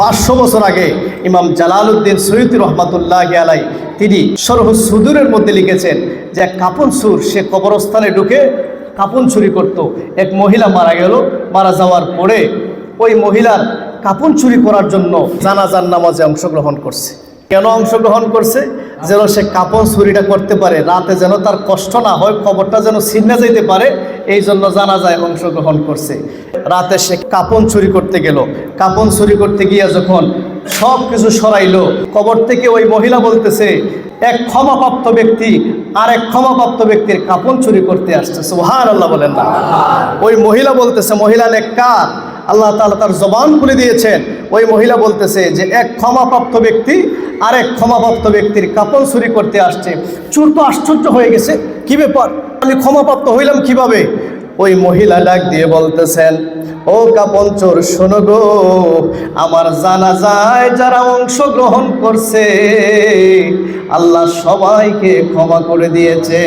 পাঁচশো বছর আগে ইমাম জালালউদ্দিন সৈয়দ রহমাতুল্লাহ আলাই তিনি সরহ সুদূরের মধ্যে লিখেছেন যে এক কাপন সুর সে কবরস্থানে ঢুকে কাপন চুরি করত। এক মহিলা মারা গেল। মারা যাওয়ার পরে ওই মহিলার কাপন চুরি করার জন্য জানাজার নামাজে অংশগ্রহণ করছে। কেন অংশগ্রহণ করছে? যেন সে কাপড় চুরিটা করতে পারে। রাতে যেন তার কষ্ট না হয় খবরটা যেন ছিন্না যেতে পারে এই জন্য জানা যায় অংশগ্রহণ করছে। রাতে সে কাপন চুরি করতে গেল। কাপন চুরি করতে গিয়ে যখন সব কিছু সরাইলো কবর থেকে ওই মহিলা বলতেছে এক ক্ষমাপ্রাপ্ত ব্যক্তি আর এক ক্ষমাপ্রাপ্ত ব্যক্তির কাপন চুরি করতে আসছে। সুহান আল্লাহ বলেন না। ওই মহিলা বলতেছে মহিলা নেককার আল্লাহ তাআলা তার জবান খুলে দিয়েছেন। ওই মহিলা বলতেছে যে এক ক্ষমাপ্রাপ্ত ব্যক্তি আর এক ক্ষমাপ্রাপ্ত ব্যক্তির কাপড় চুরি করতে আসছে। চুর তো আশ্চর্য হয়ে গেছে, কি ব্যাপার? আমি ক্ষমাপ্রাপ্ত হইলাম কীভাবে? ওই মহিলা ডাক দিয়ে বলতেছেন, ও কাপন চোর, শোনো গো, আমার জানা যায় যারা অংশগ্রহণ করছে, আল্লাহ সবাইকে ক্ষমা করে দিয়েছে।